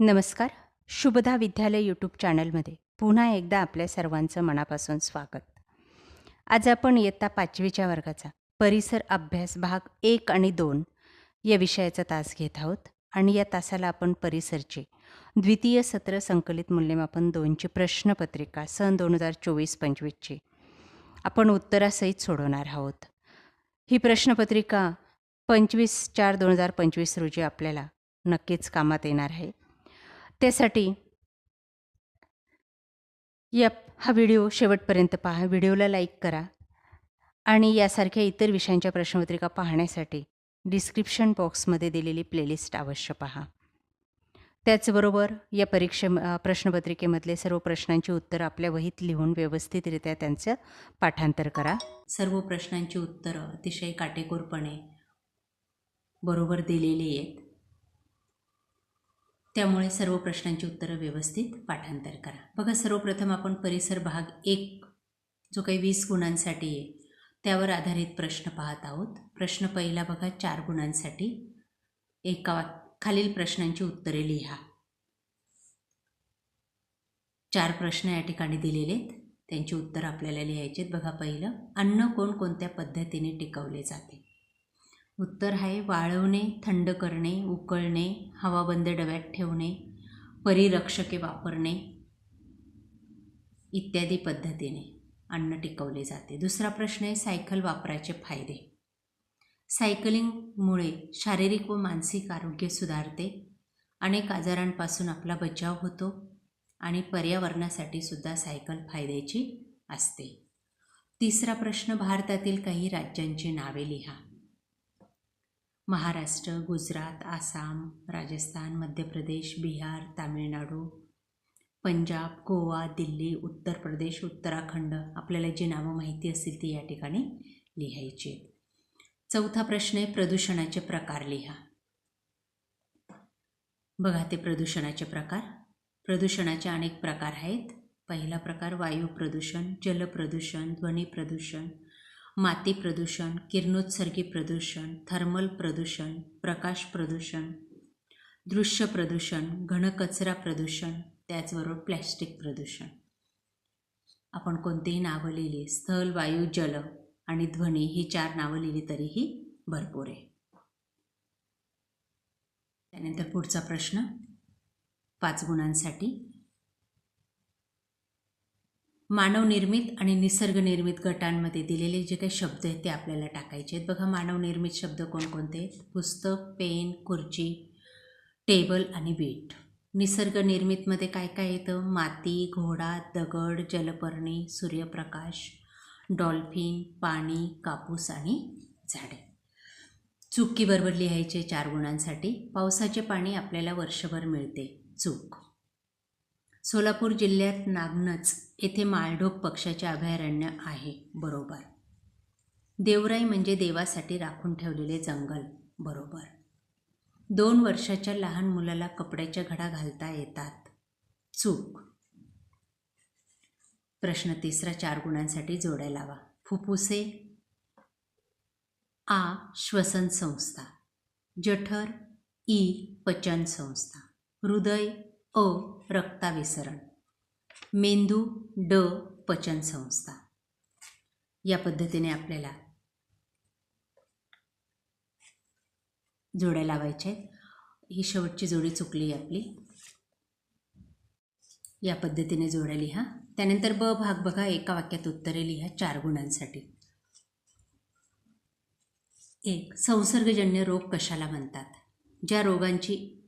नमस्कार. शुभदा विद्यालय यूट्यूब चॅनलमध्ये पुन्हा एकदा आपल्या सर्वांचं मनापासून स्वागत. आज आपण इयत्ता पाचवीच्या वर्गाचा परिसर अभ्यास भाग एक आणि दोन या विषयाचा तास घेत आहोत आणि या तासाला आपण परिसरचे द्वितीय सत्र संकलित मूल्यमापन दोनची प्रश्नपत्रिका सन दोन हजार चोवीस पंचवीसची आपण उत्तरासहित सोडवणार आहोत. ही प्रश्नपत्रिका पंचवीस चार दोन हजार पंचवीस रोजी आपल्याला नक्कीच कामात येणार आहे. त्यासाठी यप हा व्हिडिओ शेवटपर्यंत पहा. व्हिडिओला लाईक करा. आणि यासारख्या इतर विषयांच्या प्रश्नपत्रिका पाहण्यासाठी डिस्क्रिप्शन बॉक्समध्ये दिलेली प्लेलिस्ट अवश्य पहा. त्याचबरोबर या परीक्षे प्रश्नपत्रिकेमधले सर्व प्रश्नांची उत्तरं आपल्या वहीत लिहून व्यवस्थितरित्या त्यांचं पाठांतर करा. सर्व प्रश्नांची उत्तरं अतिशय काटेकोरपणे बरोबर दिलेली आहेत. त्यामुळे सर्व प्रश्नांची उत्तरं व्यवस्थित पाठांतर करा. बघा सर्वप्रथम आपण परिसर भाग एक जो काही वीस गुणांसाठी आहे त्यावर आधारित प्रश्न पाहत आहोत. प्रश्न पहिला बघा चार गुणांसाठी. एका वाक खालील प्रश्नांची उत्तरे लिहा. चार प्रश्न या ठिकाणी दिलेले आहेत त्यांची उत्तरं आपल्याला लिहायची आहेत. बघा पहिलं अन्न कोणकोणत्या पद्धतीने टिकवले जाते? उत्तर आहे वाळवणे थंड करणे उकळणे हवाबंद डब्यात ठेवणे परिरक्षके वापरणे इत्यादी पद्धतीने अन्न टिकवले जाते. दुसरा प्रश्न आहे सायकल वापरायचे फायदे. सायकलिंगमुळे शारीरिक व मानसिक आरोग्य सुधारते. अनेक आजारांपासून आपला बचाव होतो आणि पर्यावरणासाठी सुद्धा सायकल फायद्याची असते. तिसरा प्रश्न भारतातील काही राज्यांची नावे लिहा. महाराष्ट्र गुजरात आसाम राजस्थान मध्य प्रदेश बिहार तामिळनाडू पंजाब गोवा दिल्ली उत्तर प्रदेश उत्तराखंड आपल्याला जी नावं माहिती असतील ती या ठिकाणी लिहायची चौथा प्रश्न आहे प्रदूषणाचे प्रकार लिहा. बघा ते प्रदूषणाचे प्रकार. प्रदूषणाचे अनेक प्रकार आहेत. पहिला प्रकार वायू प्रदूषण जल प्रदूषण ध्वनी प्रदूषण माती प्रदूषण किरणोत्सर्गी प्रदूषण थर्मल प्रदूषण प्रकाश प्रदूषण दृश्य प्रदूषण घनकचरा प्रदूषण त्याचबरोबर प्लॅस्टिक प्रदूषण. आपण कोणतेही नावं लिहिली स्थल वायू जल आणि ध्वनी ही चार नावं लिहिली तरीही भरपूर आहे. त्यानंतर पुढचा प्रश्न. पाच गुणांसाठी मानवनिर्मित आणि निसर्गनिर्मित गटांमध्ये दिलेले जे काही शब्द आहेत ते आपल्याला टाकायचे आहेत. बघा मानवनिर्मित शब्द कोणकोणते? आहेत पुस्तक पेन खुर्ची टेबल आणि बीट निसर्गनिर्मितमध्ये काय काय येतं? माती घोडा दगड जलपर्णी सूर्यप्रकाश डॉल्फिन पाणी कापूस आणि झाडे. चुकीबरोबर लिहायचे चार गुणांसाठी. पावसाचे पाणी आपल्याला वर्षभर मिळते. चूक. सोलापूर जिल्ह्यात नागनच येथे माळढोक पक्षाचे अभयारण्य आहे. बरोबर. देवराई म्हणजे देवासाठी राखून ठेवलेले जंगल. बरोबर. दोन वर्षाच्या लहान मुलाला कपड्याच्या घडा घालता येतात. चूक. प्रश्न तिसरा चार गुणांसाठी जोड्या लावा. फुफ्फुसे. आ. श्वसन संस्था जठर. ई. पचन संस्था हृदय. अ रक्ताविसरण मेंदू ड पचन संस्था या पद्धतीने आपल्याला जोड्या लावायच्या आहेत. ही शेवटची जोडी चुकली आपली. या पद्धतीने जोड्या लिहा. त्यानंतर ब भाग बघा. एका वाक्यात उत्तरे लिहा. चार गुणांसाठी. एक संसर्गजन्य रोग कशाला म्हणतात? ज्या रोगांची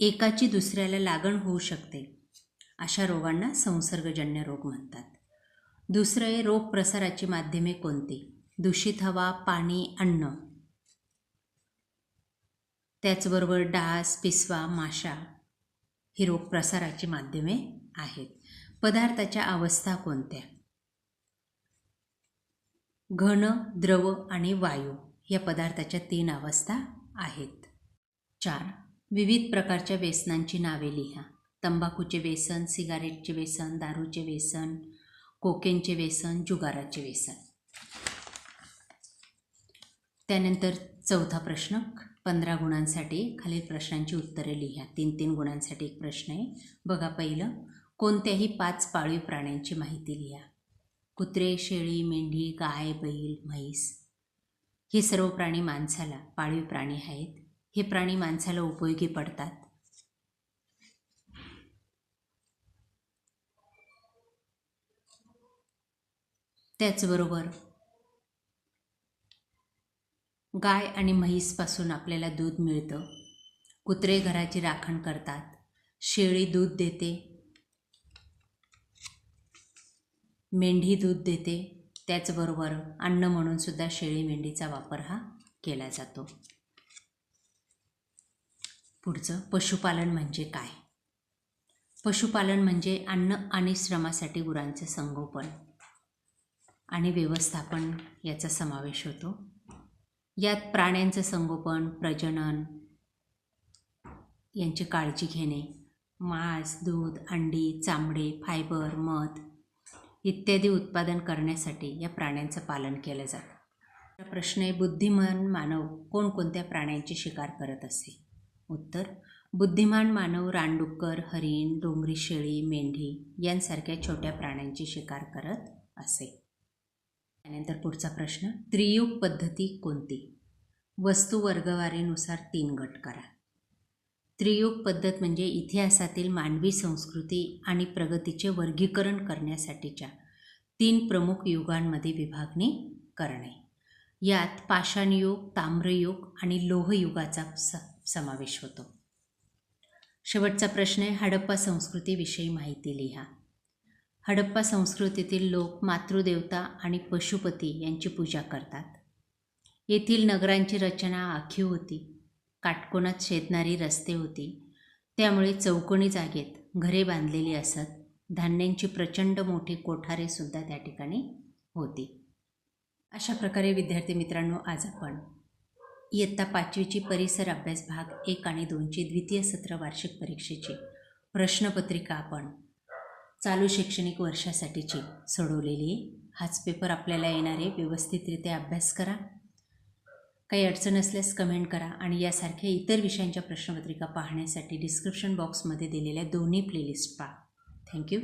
एकाची दुसऱ्याला लागण होऊ शकते. अशा रोगांना संसर्गजन्य रोग म्हणतात. दुसरं आहे रोग प्रसाराची माध्यमे कोणती? दूषित हवा पाणी अन्न. त्याचबरोबर डास पिसवा माशा ही रोग प्रसाराची माध्यमे आहेत. पदार्थाच्या अवस्था कोणत्या? घन द्रव आणि वायू या पदार्थाच्या तीन अवस्था आहेत. चार. विविध प्रकारच्या व्यसनांची नावे लिहा. तंबाखूचे व्यसन सिगारेटचे व्यसन दारूचे व्यसन कोकेनचे व्यसन जुगाराचे व्यसन. त्यानंतर चौथा प्रश्न पंधरा गुणांसाठी खालील प्रश्नांची उत्तरे लिहा. तीन तीन गुणांसाठी एक प्रश्न आहे. बघा पहिलं कोणत्याही पाच पाळीव प्राण्यांची माहिती लिहा. कुत्रे शेळी मेंढी गाय बैल म्हैस. हे सर्व प्राणी माणसाला पाळीव प्राणी आहेत. हे प्राणी माणसाला उपयोगी पडतात. त्याचबरोबर गाय आणि म्हैसपासून आपल्याला दूध मिळतं. कुत्रे घराची राखण करतात. शेळी दूध देते. मेंढी दूध देते. त्याचबरोबर अन्न म्हणून सुद्धा शेळी मेंढीचा वापर हा केला जातो. पुढचं पशुपालन म्हणजे काय? पशुपालन म्हणजे अन्न आणि श्रमासाठी गुरांचे संगोपन आणि व्यवस्थापन याचा समावेश होतो. यात प्राण्यांचं संगोपन प्रजनन यांची काळजी घेणे मांस दूध अंडी चामडे फायबर मध इत्यादी उत्पादन करण्यासाठी या प्राण्यांचं पालन केलं जातं. प्रश्न आहे बुद्धिमान मानव कोणकोणत्या प्राण्यांची शिकार करत असे? उत्तर बुद्धिमान मानव रानडुक्कर हरिण डोंगरी शेळी मेंढी यांसारख्या छोट्या प्राण्यांची शिकार करत असे. त्यानंतर पुढचा प्रश्न त्रियुग पद्धती कोणती? वस्तू वर्गवारीनुसार तीन गट करा. त्रियुग पद्धत म्हणजे इतिहासातील मानवी संस्कृती आणि प्रगतीचे वर्गीकरण करण्यासाठीच्या तीन प्रमुख युगांमध्ये विभागणी करणे. यात पाषाणयुग ताम्रयुग आणि लोहयुगाचा स समावेश होतो. शेवटचा प्रश्न आहे हडप्पा संस्कृतीविषयी माहिती लिहा. हडप्पा संस्कृतीतील लोक मातृदेवता आणि पशुपती यांची पूजा करतात. येथील नगरांची रचना आखीव होती. काटकोनात शेतणारी रस्ते होती. त्यामुळे चौकोनी जागेत घरे बांधलेली असत. धान्यांची प्रचंड मोठी कोठारेसुद्धा त्या ठिकाणी होती. अशा प्रकारे विद्यार्थी मित्रांनो आज आपण इयत्ता पाचवीची परिसर अभ्यास भाग एक आणि दोनची द्वितीय सत्र वार्षिक परीक्षेची. प्रश्नपत्रिका आपण चालू शैक्षणिक वर्षासाठीची सोडवलेली आहे. हाच पेपर आपल्याला येणारे व्यवस्थितरित्या अभ्यास करा. काही अडचण असल्यास कमेंट करा आणि यासारख्या इतर विषयांच्या प्रश्नपत्रिका पाहण्यासाठी डिस्क्रिप्शन बॉक्समध्ये दिलेल्या दोन्ही प्लेलिस्ट पहा. थँक्यू